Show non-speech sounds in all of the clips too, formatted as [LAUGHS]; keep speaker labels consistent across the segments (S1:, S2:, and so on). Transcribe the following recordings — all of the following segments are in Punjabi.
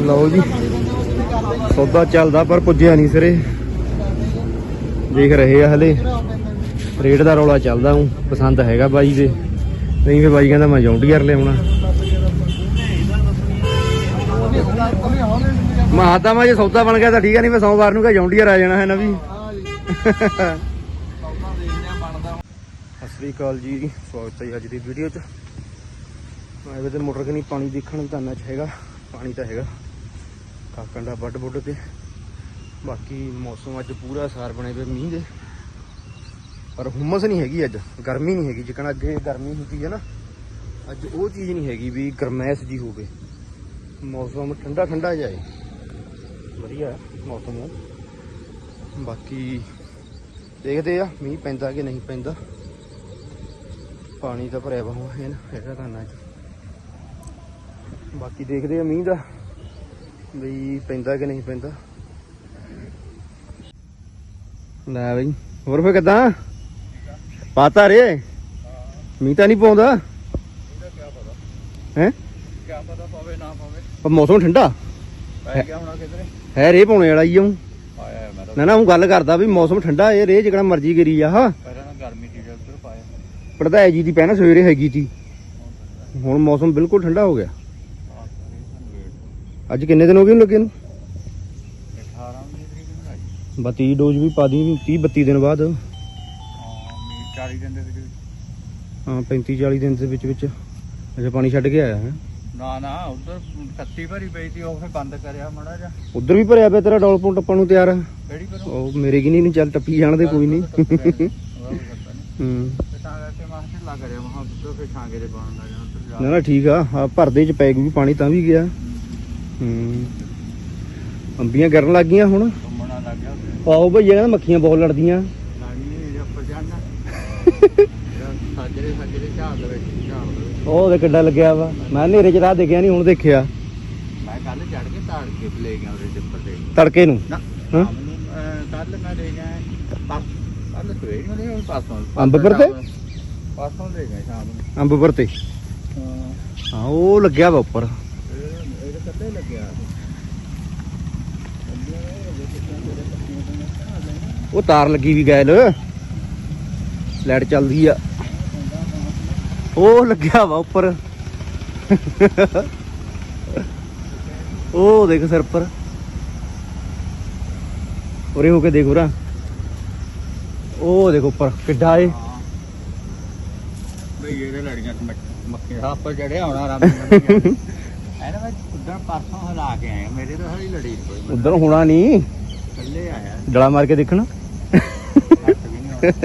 S1: ਲਓ ਜੀ। ਸੌਦਾ ਚੱਲਦਾ, ਪਰ ਪੁੱਜਿਆ ਨਹੀਂ ਸਿਰੇ। ਦੇਖ ਰਹੇ ਆ ਹਲੇ। ਰੇਟ ਦਾ ਰੌਲਾ ਚੱਲਦਾ ਹੂੰ, ਪਸੰਦ ਹੈਗਾ ਬਾਈ ਦੇ। ਨਹੀਂ ਫੇ ਬਾਈ ਕਹਿੰਦਾ ਮੈਂ ਜੌਂਡੀਅਰ ਲਿਆਉਣਾ। ਮੈਂ ਆਦਾ ਜੇ ਸੌਦਾ ਬਣ ਗਿਆ ਤਾਂ ਠੀਕ ਆ, ਨਹੀਂ ਮੈਂ ਸੋਮਵਾਰ ਨੂੰ ਕਹ ਜੌਂਡੀਅਰ ਆ ਜਾਣਾ ਹੈ ਨਾ ਵੀ। ਸਤਿ ਸ੍ਰੀ ਅਕਾਲ ਜੀ, ਸਵਾਗਤ ਹੈ ਅੱਜ ਦੀ ਵੀਡੀਓ 'ਚ। ਮੈਂ ਇਹਦੇ ਮੋਟਰ ਕਨੀ ਪਾਣੀ ਦੇਖਣ ਤਾਂ ਚ ਹੈਗਾ, ਪਾਣੀ ਤਾਂ ਹੈਗਾ। ਕਾਕਣ ਦਾ ਵੱਡ ਬੁੱਡ ਤੇ। ਬਾਕੀ ਮੌਸਮ ਅੱਜ ਪੂਰਾ ਸਾਰ ਬਣੇ ਪਏ ਮੀਂਹ ਦੇ। ਪਰ ਹੁਮਸ ਨਹੀਂ ਹੈਗੀ ਅੱਜ, ਗਰਮੀ ਨਹੀਂ ਹੈਗੀ। ਜਿਕਣ ਅੱਗੇ ਗਰਮੀ ਹੁੰਦੀ ਹੈ ਨਾ, ਅੱਜ ਉਹ ਚੀਜ਼ ਨਹੀਂ ਹੈਗੀ ਵੀ ਗਰਮੈਸ਼ ਜੀ ਹੋਵੇ। ਮੌਸਮ ਠੰਡਾ ਠੰਡਾ ਜਾਏ ਵਧੀਆ ਹੈ ਮੌਸਮ ਬਾਕੀ ਦੇਖਦੇ ਆ ਮੀਂਹ ਪੈਂਦਾ ਕਿ ਨਹੀਂ ਪੈਂਦਾ। ਪਾਣੀ ਤਾਂ ਭਰਿਆ ਵਾ ਹੈ ਨਾ ਹੈਗਾ ਤਾਂ ਨਾ ਬਾਕੀ ਦੇਖਦੇ ਆ ਮੀਂਹ ਦਾ। ਵੀ ਪੈਂਦਾ ਕਿ ਨਹੀਂ ਪੈਂਦਾ? ਲੈ ਬਈ ਹੋਰ ਫੇ ਕਿਦਾਂ? ਪਾਤਾ ਰੇ ਮੀਂਹ ਤਾਂ ਨਹੀਂ ਪਾਉਂਦਾ? ਹੈ?
S2: ਕਿਆ ਪਤਾ ਪਵੇ ਨਾ ਪਵੇ
S1: ਪਰ ਮੌਸਮ ਠੰਡਾ?
S2: ਪੈ ਗਿਆ ਹੋਣਾ ਕਿਧਰੇ।
S1: ਹੈ ਰੇ ਪਾਉਣੇ ਵਾਲਾ ਹੀ ਆਉਂ
S2: ਆਇਆ ਹੈ ਮੈਂ ਤਾਂ।
S1: ਨਾ ਨਾ ਉਹ ਗੱਲ ਕਰਦਾ ਵੀ ਮੌਸਮ ਠੰਡਾ ਇਹ ਰੇ ਜਿਹੜਾ ਮਰਜ਼ੀ ਕਰੀ ਆ ਹਾ।
S2: ਪਹਿਲਾਂ ਨਾ ਗਰਮੀ ਸੀ ਜਦ ਉੱਧਰ ਪਾਇਆ।
S1: ਪੜਦਾ ਜੀ ਦੀ ਪਹਿਣਾ ਸਵੇਰੇ ਹੈਗੀ ਤੀ ਹੁਣ ਮੌਸਮ ਬਿਲਕੁਲ ਠੰਡਾ ਹੋ ਗਿਆ। ਅੱਜ ਕਿੰਨੇ ਦਿਨ ਹੋ ਗਏ ਉਹਨੂੰ ਲੱਗੇ ਨੂੰ?
S2: 18 ਦੀ ਤਰੀਕ ਨੂੰ ਆਈ
S1: 32 ਡੋਜ਼ ਵੀ ਪਾ ਦੀ 30 32 ਦਿਨ ਬਾਅਦ।
S2: ਹਾਂ ਮੀ 40 ਦਿਨ ਦੇ ਵਿੱਚ
S1: ਹਾਂ 35 40 ਦਿਨ ਦੇ ਵਿੱਚ ਵਿੱਚ। ਅੱਛਾ ਪਾਣੀ ਛੱਡ ਕੇ ਆਇਆ ਹੈ।
S2: ਨਾ ਨਾ ਉੱਧਰ ਖੱਤੀ ਭਰੀ ਪਈ ਸੀ ਉਹ ਫੇ ਬੰਦ ਕਰਿਆ ਮੜਾ ਜਾ
S1: ਉਧਰ ਵੀ ਭਰਿਆ ਪਿਆ ਤੇਰਾ ਡੋਲ ਪੁੰਟ ਆਪਾਂ ਨੂੰ ਤਿਆਰ।
S2: ਕਿਹੜੀ
S1: ਉਹ ਮੇਰੇ ਕੀ ਨਹੀਂ ਚੱਲ ਟੱਪੀ ਜਾਣਦੇ ਕੋਈ ਨਹੀਂ। ਹੂੰ।
S2: ਤੇ ਕਰਕੇ ਮੈਂ ਢਿੱਲਾ ਕਰਿਆ ਮੈਂ ਕਿਹਾ ਉੱਧਰ ਫੇ ਛਾਂਗੇ ਦੇ ਪਾਉਣ ਲੱਗ
S1: ਨਾ ਨਾ ਠੀਕ ਆ ਆ ਭਰਦੇ ਚ ਪੈ ਗਈ ਪਾਣੀ ਤਾਂ ਵੀ ਗਿਆ। ਹੂੰ। ਅੰਬੀਆਂ ਗਿਰਨ ਲੱਗ ਗਈਆਂ ਹੁਣ।
S2: ਘੁੰਮਣਾ ਲੱਗ ਗਿਆ ਉੱਥੇ।
S1: ਮੱਖੀਆਂ ਬਹੁਤ ਲੜਦੀਆਂ।
S2: ਲਾਣੀ ਜਾਂ ਪਜਾਨਾ ਸਾਜਰੇ ਸਾਜਰੇ ਝਾੜ ਦੇ ਵਿੱਚ ਝਾੜ ਦੇ ਵਿੱਚ।
S1: ਉਹ ਉਹਦੇ ਕਿੱਡਾ ਲੱਗਿਆ ਵਾ। ਮੈਂ ਹਨੇਰੇ ਚ ਰਾਹ ਦੇਖਿਆ ਨਹੀਂ ਹੁਣ ਦੇਖਿਆ।
S2: ਮੈਂ ਕੱਲ ਚੜ ਕੇ ਤਾੜ ਕੇ ਲੈ ਗਿਆ ਉਹਦੇ ਟਿੱਪਰ ਤੇ।
S1: ਤੜਕੇ ਨੂੰ?
S2: ਨਾ
S1: ਹਾਂ?
S2: ਕੱਲ ਮੈਂ ਲੈ ਗਿਆ ਪਰਸ ਕੱਲ ਸਵੇਰ ਨੂੰ ਨਹੀਂ ਪਾਸੋਂ
S1: ਅੰਬ ਪਰ ਤੇ?
S2: ਪਾਸੋਂ ਲੈ ਗਿਆ ਸ਼ਾਮ ਨੂੰ।
S1: ਅੰਬ ਪਰ ਤੇ
S2: ਹਾਂ।
S1: ਹਾਂ ਉਹ ਲੱਗਿਆ ਵਾ ਉੱਪਰ।
S2: ਲੱਗਿਆ।
S1: ਉਹ ਤਾਰ ਲੱਗੀ ਵੀ ਗੈਲ। ਲਾਈਟ ਚੱਲਦੀ ਆ। ਉਹ ਲੱਗਿਆ ਵਾ ਉੱਪਰ। ਉਹ ਦੇਖ ਸਿਰ ਪਰ ਉਰੇ ਹੋ ਕੇ ਦੇਖ ਉਰਾ। ਉਹ ਦੇਖ ਉੱਪਰ ਕਿੱਡਾ ਏ।
S2: ਬਈ ਇਹਦੇ ਲੜੀਆਂ ਦਾ ਉੱਪਰ ਚੜਿਆ ਹੋਣਾ ਆਰਾਮ ਨਾਲ। ਪਰਸੋਂ ਹਿਲਾ ਕੇ ਮੇਰੇ ਤਾਂ ਲੜੀ ਨੀ ਕੋਈ
S1: ਉਧਰ ਹੋਣਾ ਨਹੀਂ
S2: ਥੱਲੇ ਆਇਆ
S1: ਡਲਾ ਮਾਰ ਕੇ ਦੇਖਣਾ।
S2: ਹੱਥ ਵੀ ਨਹੀਂ ਆਉਂਦਾ।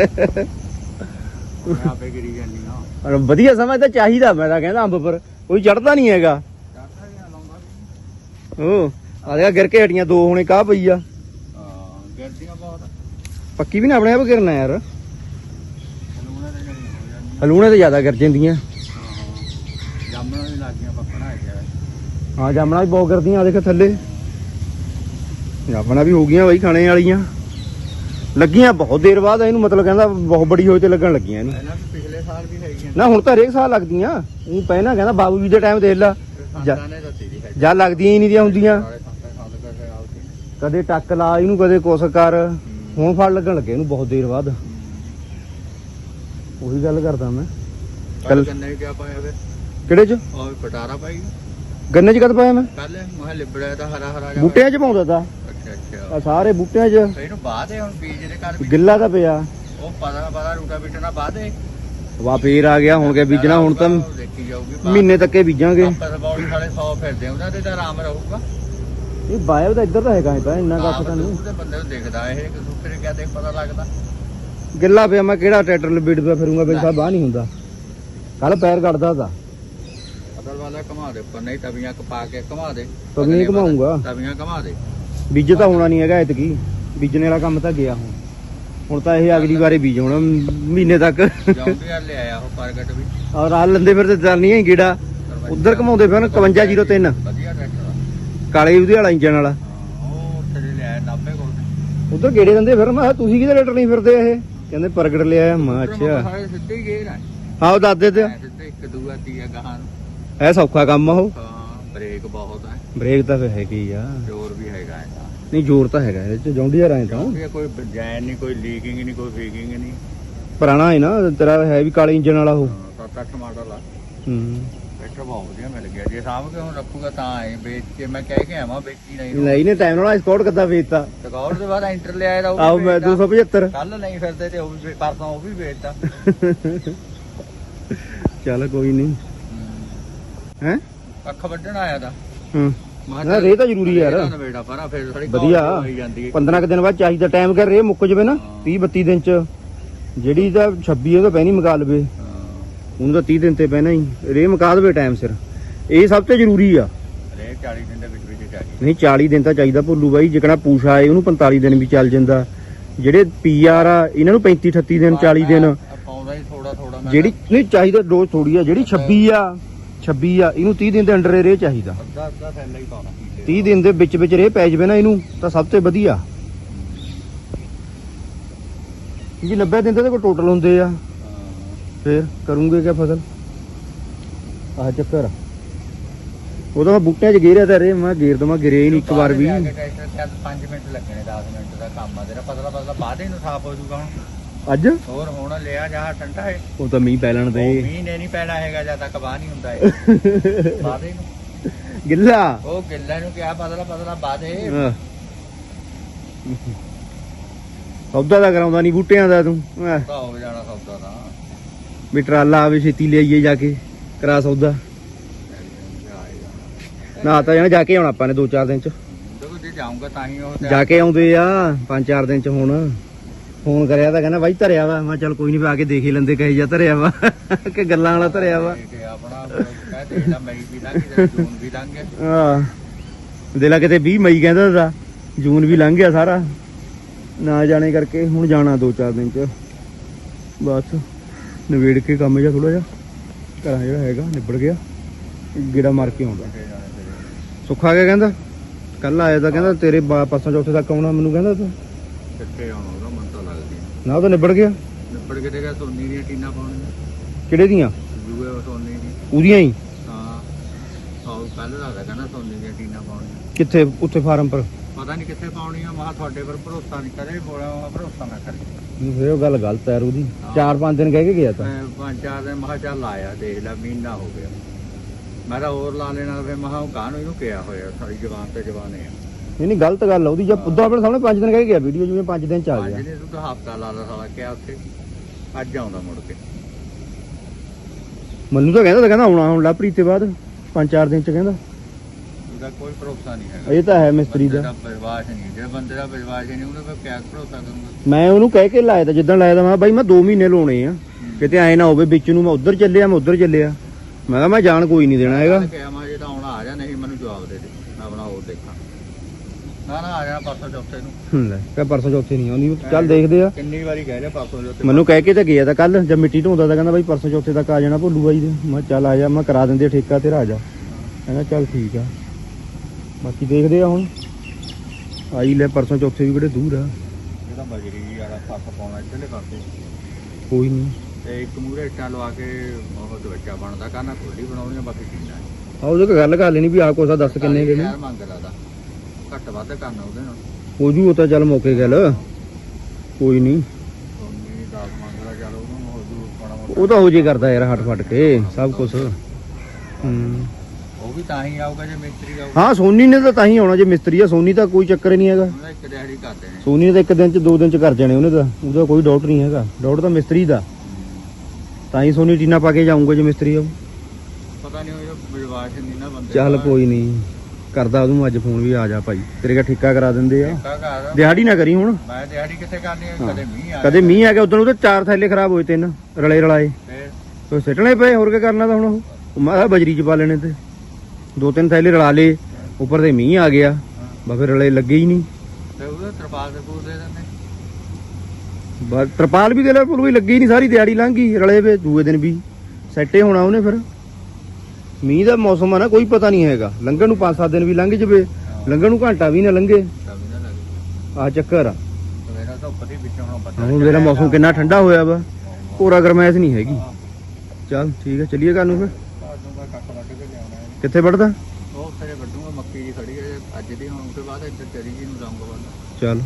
S2: ਮੈਂ ਆਪੇ ਗਿਰੀ ਜਾਂਦੀ ਨਾ
S1: ਔਰ ਵਧੀਆ ਸਮਾਂ ਤਾਂ ਚਾਹੀਦਾ ਮੈਂ ਤਾਂ ਕਹਿੰਦਾ ਅੰਬ ਪਰ। ਕੋਈ ਚੜਦਾ ਨਹੀਂ ਹੈਗਾ।
S2: ਚਾਹਤਾ ਵੀ ਲਾਉਂਦਾ।
S1: ਉਹ ਆ ਦੇਖ ਗਿਰ ਕੇ ਹਟੀਆਂ ਦੋ ਹੁਣੇ ਕਾਹ ਪਈ ਆ।
S2: ਹਾਂ ਗਿਰਦੀਆਂ ਬਹੁਤ।
S1: ਪੱਕੀ ਵੀ ਨਾ ਆਪਣੇ ਆਪ ਗਿਰਨਾ ਯਾਰ।
S2: ਲੂਣਾ ਹੋ ਜਾਂਦੀ
S1: ਹਲੂਣੇ ਤੇ ਜ਼ਿਆਦਾ ਗਿਰ ਜਾਂਦੀਆਂ
S2: ਹਾਂ ਜਾਮਣਾ ਵੀ ਲੱਗ ਗਿਆ ਪੱਕਣਾ ਹੈ ਗਿਆ
S1: ਹਾਂ ਜਾਮਣਾ ਵੀ ਬਹੁਤ ਗਿਰਦੀਆਂ ਆ ਦੇਖ ਥੱਲੇ। ਜਾਮਣਾ ਵੀ ਹੋ ਗਈਆਂ ਬਾਈ ਖਾਣੇ ਵਾਲੀਆਂ। ਲੱਗੀਆਂ ਬਹੁਤ ਦੇਰ ਬਾਅਦ ਇਹਨੂੰ ਮਤਲਬ ਕਹਿੰਦਾ ਬਹੁਤ ਬੜੀ ਹੋਏ ਤੇ ਲੱਗਣ ਲੱਗੀਆਂ ਇਹਨੂੰ।
S2: ਪਿਛਲੇ ਸਾਲ ਵੀ ਹੈਗੀਆਂ।
S1: ਨਾ ਹੁਣ ਤਾਂ ਹਰੇਕ ਸਾਲ ਲੱਗਦੀਆਂ। ਉਹ ਪਹਿਲਾਂ ਕਹਿੰਦਾ ਬਾਬੂ ਜੀ ਦੇ ਟਾਈਮ ਦੇਖ ਲਾ। ਜਾ- ਲੱਗਦੀਆਂ ਹੀ ਨਹੀਂ ਦੀਆਂ ਹੁੰਦੀਆਂ। ਕਦੇ ਟੱਕ ਲਾ ਇਹਨੂੰ ਕਦੇ ਕੁਛ ਕਰ। ਹੁਣ ਫੜ ਲੱਗਣ ਲੱਗੇ ਇਹਨੂੰ ਬਹੁਤ ਦੇਰ ਬਾਅਦ। ਉਹੀ ਗੱਲ ਕਰਦਾ ਮੈਂ।
S2: ਕੱਲ
S1: ਕਿਹੜੇ ਚ?
S2: ਪਟਾਰਾ ਪਾਈ।
S1: ਗੰਨੇ ਚ ਕਦ ਪਾਇਆ ਮੈਂ?
S2: ਕੱਲ ਮੈਂ ਲਿਬੜਿਆ ਤਾਂ ਹਰਾ ਹਰਾ ਜਿਹਾ।
S1: ਬੂਟਿਆਂ ਚ ਪਾਉਂਦਾ ਤਾ।
S2: ਅੱਛਾ ਅੱਛਾ।
S1: ਆ ਸਾਰੇ ਬੂਟਿਆਂ ਚ।
S2: ਇਹਨੂੰ ਬਾਅਦ ਹੈ ਹੁਣ ਬੀਜ ਦੇ ਘਰ ਵੀ
S1: ਗਿੱਲਾ ਤਾਂ ਪਿਆ।
S2: ਉਹ ਪਤਾ ਪਤਾ ਰੂਟਾ ਬੀਟਣਾ ਬਾਅਦ ਹੈ
S1: ਵਾ ਫੇਰ ਆ ਗਿਆ ਹੁਣ ਕੇ ਬੀਜਣਾ ਹੁਣ ਤਾਂ
S2: ਉਹ ਦੇਖੀ ਜਾਊਗੀ ਬਾਅਦ।
S1: ਮਹੀਨੇ ਤੱਕੇ ਬੀਜਾਂਗੇ।
S2: ਆਪਸ ਬੌਲੀ ਸਾਲੇ 100 ਫਿਰਦੇ ਉਹਨਾਂ ਤੇ ਤਾਂ ਆਰਾਮ ਰਹੂਗਾ।
S1: ਇਹ ਬਾਇਓ ਤਾਂ ਇੱਧਰ ਹੈਗਾ ਇਹ ਤਾਂ ਇੰਨਾ ਕੱਖ ਤਾਂ ਨਹੀਂ।
S2: ਉਹਦੇ ਬੰਦੇ ਨੂੰ ਦਿਖਦਾ ਇਹ ਕਿ ਦੂਸਰੇ ਕਿਆ ਦੇਖ ਪਤਾ ਲੱਗਦਾ।
S1: ਗਿੱਲਾ ਪਿਆ ਮੈਂ ਕਿਹੜਾ ਟਰੈਕਟਰ ਲਬੇੜਦਾ ਫਿਰੂੰਗਾ ਬਈ ਸਾਹਿਬ ਬਾਹ ਨਹੀਂ ਹੁੰਦਾ। ਕੱਲ ਪੈਰ ਕੱਢਦਾ ਤਾ।
S2: ਵਾਲਾ ਘਮਾ ਦੇ ਉੱਪਰ ਨਹੀਂ ਤਵੀਆਂ ਕਪਾ ਕੇ ਘਮਾ ਦੇ।
S1: ਤਵੀਆਂ ਹੀ ਘੁਮਾਊਂਗਾ।
S2: ਤਵੀਆਂ ਘਮਾ ਦੇ।
S1: ਬੀਜ ਤਾਂ ਹੋਣਾ ਨਹੀਂ ਹੈਗਾ ਇਤਕੀ ਬੀਜਣੇ ਵਾਲਾ ਕੰਮ ਤਾਂ ਗਿਆ ਹੁਣ। ਹੁਣ ਤਾਂ ਇਹ ਅਗਲੀ ਵਾਰੇ ਬੀਜ ਹੋਣਾ ਮਹੀਨੇ ਤੱਕ।
S2: ਜੌਂਡੀ ਆ ਲਿਆਇਆ ਉਹ ਪ੍ਰਗਟ ਵੀ।
S1: ਔਰ ਆ ਲੰਦੇ ਫਿਰਦੇ ਚੱਲਣੀਆਂ ਹੀ ਗੇੜਾ। ਉਧਰ ਘਮਾਉਂਦੇ ਫਿਰਨ 5103
S2: ਵਧੀਆ ਟਰੈਕਟਰ ਆ।
S1: ਕਾਲੇ ਉਹਦੇ ਵਾਲਾ ਇੰਜਨ ਵਾਲਾ।
S2: ਹਾਂ, ਉਹ ਉੱਥੇ ਦੇ ਲਿਆਇਆ 90 ਕੋਲ।
S1: ਉਧਰ ਗੇੜੇ ਦਿੰਦੇ ਫਿਰ ਮੈਂ ਤੁਸੀਂ ਕਿਹਦੇ ਰੇਟਰ ਨਹੀਂ ਫਿਰਦੇ ਇਹ? ਕਹਿੰਦੇ ਪ੍ਰਗਟ ਲਿਆ ਮੈਂ ਅੱਛਾ।
S2: ਸਿੱਧੇ ਹੀ
S1: ਉਹ ਦੱਸਦੇ ਤੇ।
S2: ਇੱਕ ਦੂਆ ਤੀਆ ਗਾਹਾਂ।
S1: ਇਹ ਸੌਖਾ ਕੰਮ ਆ ਉਹ।
S2: ਹਾਂ ਬ੍ਰੇਕ ਬਹੁਤ ਹੈ
S1: ਬ੍ਰੇਕ ਤਾਂ ਫੇ ਹੈਗੀ ਆ।
S2: ਜ਼ੋਰ ਵੀ ਹੈਗਾ ਇਹਦਾ।
S1: ਨਹੀਂ ਜ਼ੋਰ ਤਾਂ ਹੈਗਾ ਇਹਦੇ ਚ। ਜੌਂਡੀਅਰ ਆਏ ਤਾਂ।
S2: ਕਿਉਂਕਿ ਕੋਈ ਜੈਨ ਨਹੀਂ ਕੋਈ ਲੀਕਿੰਗ ਨਹੀਂ ਕੋਈ ਫੀਕਿੰਗ ਨਹੀਂ।
S1: ਪੁਰਾਣਾ ਹੈ ਨਾ ਤੇਰਾ ਹੈ ਵੀ ਕਾਲੇ ਇੰਜਨ ਵਾਲਾ ਉਹ।
S2: ਹਾਂ, ਸੱਤ ਅੱਠ ਮਾਡਲ ਆ।
S1: ਹੂੰ।
S2: ਬਹੁਤ ਵਧੀਆ ਮਿਲ ਗਿਆ। ਜੇ ਕੇ ਹੁਣ ਰੱਖੂਗਾ ਤਾਂ ਆਏ ਵੇਚ ਕੇ ਮੈਂ ਕਹਿ ਕੇ ਆਵਾਂ ਵੇਚੀ ਨਹੀਂ
S1: ਨਹੀਂ ਨੇ ਟਾਈਮ ਨਾਲ ਸਪੋਰਟ ਕਰਦਾ ਵੇਚਤਾ?
S2: ਰਿਕਾਰਡ ਦੇ ਬਾਅਦ ਐਂਟਰ ਲਿਆਇਆ ਦਾ
S1: ਆਓ ਮੈਂ 275
S2: ਕੱਲ ਨਹੀਂ ਫਿਰਦੇ ਤੇ ਉਹ ਵੀ ਪਰਸੋਂ ਉਹ ਵੀ ਵੇਚਤਾ
S1: ਚੱਲ ਕੋਈ ਨਹੀਂ। ਹੈ?
S2: ਅੱਖ ਵੱਢਣ ਆਇਆ ਦਾ
S1: ਹੂੰ। ਨਾ ਰੇ ਤਾਂ ਜ਼ਰੂਰੀ ਯਾਰ।
S2: ਨਵੇੜਾ ਪਰਾਂ ਫਿਰ ਥੋੜੀ
S1: ਵਧੀਆ।
S2: ਹੋਈ ਜਾਂਦੀ ਹੈ।
S1: 15 ਕੁ ਦਿਨ ਬਾਅਦ ਚਾਹੀਦਾ ਟਾਈਮ ਕਰ ਰੇ ਮੁੱਕ ਜਵੇ ਨਾ 30 32 ਦਿਨ ਚ। ਜਿਹੜੀ ਤਾਂ 26 ਉਹ ਤਾਂ ਪੈਣੀ ਮੁਕਾ ਲਵੇ।
S2: ਹਾਂ।
S1: ਉਹਨੂੰ ਤਾਂ 30 ਦਿਨ ਤੇ ਪੈਣਾ ਹੀ। ਰੇ ਮੁਕਾ ਦੇਵੇ ਟਾਈਮ ਸਿਰ। ਇਹ ਸਭ ਤੋਂ ਜ਼ਰੂਰੀ ਆ।
S2: ਰੇ 40 ਦਿਨ ਦੇ ਵਿੱਚ ਵਿੱਚ ਚਾਹੀਦੀ।
S1: ਨਹੀਂ 40 ਦਿਨ ਤਾਂ ਚਾਹੀਦਾ ਭੁੱਲੂ ਬਾਈ। ਜਿਕਣਾ ਪੂਛਾ ਆਏ ਉਹਨੂੰ 45 ਦਿਨ ਵੀ ਚੱਲ ਜਾਂਦਾ। ਜਿਹੜੇ ਪੀਆਰ ਆ ਇਹਨਾਂ ਨੂੰ 35 38 ਦਿਨ। 40 ਦਿਨ ਜਿਹੜੀ ਨਹੀਂ ਚਾਹੀਦਾ ਡੋਜ਼ ਥੋੜੀ ਆ। ਜਿਹੜੀ 26 ਆ 26 ਆ ਇਹਨੂੰ 30 ਦਿਨ ਦੇ ਅੰਡਰ ਰੇ ਚਾਹੀਦਾ।
S2: ਅੱਧਾ ਅੱਧਾ ਥੈਲਾ ਹੀ ਪਾਉਣਾ
S1: 30 ਦਿਨ ਦੇ ਵਿੱਚ ਵਿੱਚ ਰੇ ਪੈ ਜਵੇ ਨਾ ਇਹਨੂੰ ਤਾਂ ਸਭ ਤੋਂ ਵਧੀਆ। ਜੀ 90 ਦਿਨ ਕੋਈ ਟੋਟਲ ਹੁੰਦੇ ਆ। ਫੇਰ ਕਰੂੰਗੇ ਕਿਆ ਫਸਲ? ਆਹ ਚੱਕਰ ਆ। ਉਹਦਾ ਮੈਂ ਬੂਟਿਆਂ 'ਚ ਗੇਰਿਆ ਤਾਂ ਰੇ ਮੈਂ ਗੇਰ ਦਵਾਂ ਗਿਰਿਆ ਹੀ ਨਹੀਂ ਇੱਕ ਵਾਰ ਵੀ।
S2: 5 ਮਿੰਟ ਲੱਗਣੇ 10 ਮਿੰਟ ਦਾ ਕੰਮ ਆ ਤੇਰਾ ਪਤਲਾ ਪਤਲਾ ਬਾਅਦ ਹੀ ਨੂੰ ਸਾਫ਼ ਹੋ ਜਾਊਗਾ ਹੁਣ।
S1: ਅੱਜ?
S2: ਹੋਰ ਹੁਣ ਲਿਆ ਜਾ ਠੰਡਾ ਹੈ
S1: ਉਹ ਤਾਂ ਮੀਂਹ ਪੈ ਲੈਣ
S2: ਉਹ
S1: ਦੇ
S2: ਮਹੀਨੇ ਨਹੀਂ ਪੈਣਾ ਹੈਗਾ ਜਦ ਤੱਕ ਬਾਹ ਨਹੀਂ ਹੁੰਦਾ ਇਹ [LAUGHS] ਬਾਦੇ ਨੂੰ।
S1: ਗਿੱਲਾ?
S2: ਉਹ ਗਿੱਲੇ ਨੂੰ ਕਿਹਾ ਪਤਲਾ ਪਤਲਾ ਬਾਦੇ।
S1: ਸੌਦਾ ਦਾ ਕਰਾਉਂਦਾ ਨਹੀਂ ਬੂਟਿਆਂ ਦਾ ਤੂੰ।
S2: ਤਾਂ ਹੋ ਜਾਣਾ ਸੌਦਾ ਦਾ
S1: ਵੀ ਟਰਾਲਾ ਆਵੇ ਛੇਤੀ ਲੈ ਆਈਏ ਜਾ ਕੇ ਕਰਾ ਸੌਦਾ। ਨਾ ਤਾਂ ਜਾਣਾ ਜਾ ਕੇ ਆਉਣਾ ਆਪਾਂ ਨੇ 2-4 ਦਿਨ ਚ।
S2: ਦੇਖੋ ਜੇ ਜਾਊਂਗਾ ਤਾਂ ਹੀ ਉਹ
S1: ਜਾ ਕੇ ਆਉਂਦੇ ਆ 5-4 ਦਿਨ ਚ ਹੁਣ। ਫੋਨ ਕਰਿਆ ਤਾਂ ਕਹਿੰਦਾ ਬਾਈ ਧਰਿਆ ਵਾ। ਮੈਂ ਕਿਹਾ ਚੱਲ ਕੋਈ ਨਹੀਂ ਆ ਕੇ ਦੇਖ ਹੀ ਲੈਂਦੇ ਕਹੇ ਜਾ ਧਰਿਆ ਵਾ। ਕਿ ਗੱਲਾਂ ਵਾਲਾ ਧਰਿਆ ਵਾ।
S2: ਤੇ ਆਪਣਾ ਕਹਿ ਨਾ ਮਈ ਵੀ ਲੰਘ ਗਿਆ ਜੂਨ ਵੀ ਲੰਘ ਗਿਆ
S1: ਆ ਦਿਲਾ ਕਿਤੇ 20 ਮਈ ਕਹਿੰਦਾ ਦਾ ਜੂਨ ਵੀ ਲੰਘ ਗਿਆ ਸਾਰਾ। ਨਾ ਜਾਣੇ ਕਰਕੇ ਹੁਣ ਜਾਣਾ 2-4 ਦਿਨ ਚ। ਬਸ ਨਵੇੜ ਕੇ ਕੰਮ ਜਿਹਾ ਥੋੜਾ ਜਿਹਾ। ਘਰਾਂ ਜਿਹੜਾ ਹੈਗਾ, ਨਿਬੜ ਗਿਆ। ਗੇੜਾ ਮਾਰ ਕੇ ਆਉਂਦਾ।
S2: ਤੇ
S1: ਸੁੱਖਾ ਗਿਆ ਕਹਿੰਦਾ? ਕੱਲ ਆਇਆ ਤਾਂ ਕਹਿੰਦਾ, ਤੇਰੇ ਬਾ- ਪਾਸੋਂ ਚੌਥੇ ਤੱਕ ਆਉਣਾ। ਮੈਨੂੰ ਕਹਿੰਦਾ ਤੂੰ।
S2: ਕਿੱਥੇ ਆਉਣਾ ਉਹਦਾ ਮਨ ਤਾਂ ਲੱਗਦੀ
S1: ਨਾ ਉਹ ਤਾਂ ਨਿਬੜ ਗਿਆ।
S2: ਨਿਪੜ ਕੇ ਕਿਹਾ ਸੋਨੀ ਦੀਆਂ ਟੀਨਾਂ ਪਾਉਣੀਆਂ।
S1: ਕਿਹੜੇ ਦੀਆਂ?
S2: ਜੂਏ ਉਹ ਸੋਨੀ ਦੀ।
S1: ਉਹਦੀਆਂ ਹੀ?
S2: ਹਾਂ। ਆਉ ਕੱਲ ਦਾ ਕਹਿੰਦਾ ਸੋਨੀ ਦੀਆਂ ਟੀਨਾਂ ਪਾਉਣੀਆਂ।
S1: ਕਿੱਥੇ ਉੱਥੇ ਫਾਰਮ ਪਰ?
S2: ਪਤਾ ਨਹੀਂ ਕਿੱਥੇ ਪਾਉਣੀਆਂ। ਮਾ ਤੁਹਾਡੇ ਪਰ ਭਰੋਸਾ ਨਹੀਂ ਕਰੇ ਬੋਲਿਆ ਮੈਂ ਭਰੋਸਾ ਨਾ ਕਰੀ
S1: ਫਿਰ ਉਹ ਗੱਲ ਗਲਤ ਹੈ ਉਹਦੀ। ਚਾਰ ਪੰਜ ਦਿਨ ਕਹਿ ਕੇ ਗਿਆ ਤਾਂ।
S2: ਮੈਂ ਪੰਜ ਚਾਰ ਦਿਨ ਮਹਾ ਚੱਲ ਆਇਆ ਦੇਖ ਲੈ ਮਹੀਨਾ ਹੋ ਗਿਆ। ਮੈਂ ਤਾਂ ਹੋਰ ਲਾ ਲੈਣਾ ਫਿਰ ਮਹਾ ਉਹ ਗਾਣ ਇਹਨੂੰ ਕਿਹਾ ਹੋਇਆ ਸਾਰੀ ਜਵਾਨ ਤੇ ਜਵਾਨੇ ਆ।
S1: ਨਹੀਂ ਨਹੀਂ ਗਲਤ ਗੱਲ ਆ ਉਹਦੀ ਜਦ ਉਦੋਂ ਆਪਣੇ ਸਾਹਮਣੇ ਪੰਜ ਦਿਨ ਕਹਿ ਕੇ ਗਿਆ ਵੀਡੀਓ ਜਿਵੇਂ ਪੰਜ ਦਿਨ ਚ ਆ ਗਿਆ।
S2: ਨੇ ਤੂੰ ਤਾਂ ਹਫਤਾ ਲਾ ਲਾ ਸਾਲਾ ਕਿਹਾ ਉੱਥੇ? ਅੱਜ ਆਉਂਦਾ ਮੁੜ ਕੇ।
S1: ਮੈਨੂੰ ਤਾਂ ਕਹਿੰਦਾ ਤਾਂ ਕਹਿੰਦਾ ਆਉਣਾ ਹੁਣ ਲਾਪਰੀ ਤੇ ਬਾਅਦ ਪੰਜ ਚਾਰ ਦਿਨ ਚ ਕਹਿੰਦਾ।
S2: ਉਹਦਾ ਕੋਈ ਭਰੋਸਾ ਨਹੀਂ ਹੈਗਾ।
S1: ਇਹ ਤਾਂ ਹੈ ਮਿਸਤਰੀ ਦਾ।
S2: ਦਾ ਵਿਸ਼ਵਾਸ ਨਹੀਂ ਜੇ ਬੰਦੇ ਦਾ ਵਿਸ਼ਵਾਸ ਹੀ ਨਹੀਂ ਉਹਨੇ ਫਿਰ ਕਿਆ ਭਰੋਸਾ ਕਰੂੰਗਾ?
S1: ਮੈਂ ਉਹਨੂੰ ਕਹਿ ਕੇ ਲਾਇਆ ਤਾਂ ਜਿੱਦਣ ਲਾਇਆ ਤਾਂ ਮੈਂ ਬਾਈ ਮੈਂ 2 ਮਹੀਨੇ ਲਾਉਣੇ ਆ ਕਿਤੇ ਐ ਨਾ ਹੋਵੇ ਵਿੱਚ ਨੂੰ ਮੈਂ ਉੱਧਰ ਚੱਲਿਆ ਮੈਂ ਉੱਧਰ ਚੱਲਿਆ। ਮੈਂ ਕਿਹਾ ਮੈਂ ਜਾਣ ਕੋਈ ਨਹੀਂ ਦੇਣਾ ਹੈਗਾ
S2: ਮੈਂ ਕਿਹਾ ਮੈਂ ਜੇ ਤਾਂ ਆਉਣਾ ਆ ਜਾ ਨਹੀਂ ਮੈਨੂੰ ਜਵਾਬ ਦੇ ਦੇ ਮੈਂ ਆਪਣਾ ਹੋਰ ਦੇਖਾਂ ਨਾ ਨਾ ਆ ਜਾ ਪਰਸੋਂ ਚੌਥੇ ਨੂੰ।
S1: ਲੈ ਕਹ ਪਰਸੋਂ ਚੌਥੇ ਨਹੀਂ ਆਉਂਦੀ ਚੱਲ ਦੇਖਦੇ ਆ।
S2: ਕਿੰਨੀ ਵਾਰੀ ਕਹਿ ਰਿਹਾ ਪਰਸੋਂ ਚੌਥੇ
S1: ਮੈਨੂੰ ਕਹਿ ਕੇ ਤਾਂ ਗਿਆ ਤਾਂ ਕੱਲ ਜਦ ਮਿੱਟੀ ਢੋਂਦਾ ਤਾਂ ਕਹਿੰਦਾ ਬਾਈ ਪਰਸੋਂ ਚੌਥੇ ਤੱਕ ਆ ਜਾਣਾ ਭੋਲੂ ਬਾਈ ਦੇ। ਮੈਂ ਚੱਲ ਆ ਜਾ ਮੈਂ ਕਰਾ ਦਿੰਦੇ ਠੇਕਾ ਤੇਰਾ ਆ ਜਾ। ਕਹਿੰਦਾ ਚੱਲ ਠੀਕ ਆ। ਬਾਕੀ ਦੇਖਦੇ ਆ ਹੁਣ। ਆਈ ਲੈ ਪਰਸੋਂ ਚੌਥੇ ਵੀ ਕਿਹੜੇ ਦੂਰ ਆ।
S2: ਜਿਹੜਾ ਬਜਰੀ ਵਾਲਾ ਫੱਕ ਪਾਉਣਾ ਇੱਧਰਲੇ ਪਾਸੇ।
S1: ਕੋਈ ਨਹੀਂ।
S2: ਤੇ ਇੱਕ ਮੂਰੇ ਇੱਟਾਂ ਲਵਾ ਕੇ ਉਹ ਦਵੱਚਾ ਬਣਦਾ ਕਰਨਾ ਖੋਲੀ ਬਣਾਉਣੀ ਆ, ਬਾਕੀ ਟੀਨਾ
S1: ਆ ਉਹਦੇ ਕੋਲ ਗੱਲ ਕਰ ਲੈਣੀ ਵੀ ਆ ਕੋਸਾ ਦੱਸ ਕਿੰਨੇ ਲੈਣੇ
S2: ਯਾਰ ਮੰਗਦਾ ਦਾ। ਘੱਟ ਵੱਧ ਕਰਨਾ ਉਹਦੇ ਨਾਲ।
S1: ਹੋ ਜੂ ਉਹ ਤਾਂ ਚੱਲ ਮੌਕੇ ਗੱਲ। ਕੋਈ ਨਹੀਂ
S2: ਸੋਨੀ 10 ਮੰਗਦਾ ਚੱਲ ਉਹਨੂੰ ਹੋ ਜੂ ਮਾੜਾ ਮੋਟਾ।
S1: ਉਹ ਤਾਂ ਹੋ ਜੇ ਕਰਦਾ ਯਾਰ ਹਟ ਫਟ ਕੇ ਸਭ ਕੁਝ ਹੂੰ।
S2: ਉਹ ਵੀ ਤਾਂ ਹੀ ਆਊਗਾ ਜੇ ਮਿਸਤਰੀ ਆਊਗਾ।
S1: ਹਾਂ ਸੋਨੀ ਨੇ ਤਾਂ ਤਾਂ ਹੀ ਆਉਣਾ ਜੇ ਮਿਸਤਰੀ ਆ ਸੋਨੀ ਤਾਂ ਕੋਈ ਚੱਕਰ ਹੀ ਨਹੀਂ ਹੈਗਾ।
S2: ਉਹਦਾ ਇੱਕ ਦਿਹਾੜੀ ਕਰਦੇ ਨੇ
S1: ਸੋਨੀ ਨੇ ਤਾਂ ਇੱਕ ਦਿਨ ਚ ਦੋ ਦਿਨ ਚ ਕਰ ਜਾਣੇ ਉਹਨੇ ਤਾਂ। ਉਹਦਾ ਕੋਈ ਡਾਊਟ ਨਹੀਂ ਹੈਗਾ। ਡਾਊਟ ਤਾਂ ਮਿਸਤਰੀ ਦਾ। ਤਾਂ ਹੀ ਸੋਨੀ ਟੀਨਾ ਪਾ ਕੇ ਜਾਊਂਗਾ ਜੇ ਮਿਸਤਰੀ ਆਊ।
S2: ਪਤਾ ਨਹੀਂ ਉਹ ਵਿਸ਼ਵਾਸ ਨਹੀਂ ਨਾ ਬੰਦੇ
S1: ਚੱਲ
S2: ਦਾ।
S1: ਕੋਈ ਨਹੀਂ ਕਰਦਾ ਉਹਨੂੰ ਅੱਜ ਫੋਨ ਵੀ ਆ ਜਾ ਭਾਈ। ਤੇਰੇ ਕਾ ਠੇਕਾ ਕਰਾ ਦਿੰਦੇ ਆ।
S2: ਠੇਕਾ
S1: ਦਿਹਾੜੀ ਨਾ ਕਰੀ ਹੁਣ।
S2: ਮੈਂ ਦਿਹਾੜੀ ਕਿੱਥੇ ਕਰਨੀ
S1: ਹਾਂ।
S2: ਕਦੇ ਮੀਂਹ ਆ
S1: ਕਦੇ ਮੀਂਹ ਆ ਗਿਆ ਉਦੋਂ ਉਹਦੇ ਚਾਰ ਥੈਲੇ ਖਰਾਬ ਹੋਏ ਤਿੰਨ ਰਲੇ ਰਲਾਏ।
S2: ਫਿਰ?
S1: ਉਹ ਸਿੱਟਣੇ ਪਏ ਹੋਰ ਕੀ ਕਰਨਾ ਤਾਂ ਹੁਣ ਉਹ? ਉਹ ਮੈਂ ਕਿਹਾ ਬਜਰੀ ਚ ਪਾ ਲੈਣੇ ਤੇ। ਦੋ ਤਿੰਨ ਥੈਲੇ ਰਲਾ ਲੇ ਉੱਪਰ ਤੇ ਮੀਂਹ ਆ ਗਿਆ। ਬਸ ਫਿਰ ਰਲੇ ਲੱਗੇ ਹੀ ਨਹੀਂ।
S2: ਤੇ ਉਹਦਾ ਤਰਪਾਲ ਦੇ ਪੂਰ ਦੇ ਦਿੰਦੇ।
S1: ਬਸ ਤਰਪਾਲ ਵੀ ਦੇ ਲੈ ਪੁਲ ਵੀ ਲੱਗੀ ਹੀ ਨਹੀਂ ਸਾਰੀ ਦਿਹਾੜੀ ਲੰਘ ਗਈ ਰਲੇ ਵੇ ਦੂਏ ਦਿਨ ਵੀ। ਸੈੱਟੇ ਹੋਣਾ ਉਹਨੇ ਫਿਰ। ਮੀਂਹ ਦਾ ਮੌਸਮ ਆ ਨਾ ਕੋਈ ਪਤਾ ਨਹੀਂ ਹੈਗਾ। ਲੰਘਣ ਨੂੰ 5-7 ਦਿਨ ਵੀ ਲੰਘ ਜਵੇ। ਲੰਘਣ ਨੂੰ ਘੰਟਾ ਵੀ ਨਾ ਲੰਘੇ। ਆ ਚੱਕਰ ਆ।
S2: ਮੇਰਾ ਹੁਣ
S1: ਮੌਸਮ ਕਿੰਨਾ ਠੰਡਾ ਹੋਇਆ ਵਾ। ਪੂਰਾ ਗਰਮੈਸ਼ ਨਹੀਂ ਹੈਗੀ। ਚੱਲ ਠੀਕ ਹੈ ਚੱਲੀਏ ਘਰ ਨੂੰ ਫਿਰ ਕਿੱਥੇ ਵੜਦਾ
S2: ਉਹ ਉੱਥੇ ਵੱਢੂਗਾ ਮੱਕੀ ਪੀਰੀ ਖੜੀ ਹੈ। ਅੱਜ ਦੀ ਹੁਣ ਤੋਂ ਬਾਅਦ ਇੱਧਰ ਚਲੀ ਜੀ ਨੂੰ ਰੰਗ ਬੰਦਾ
S1: ਚੱਲ।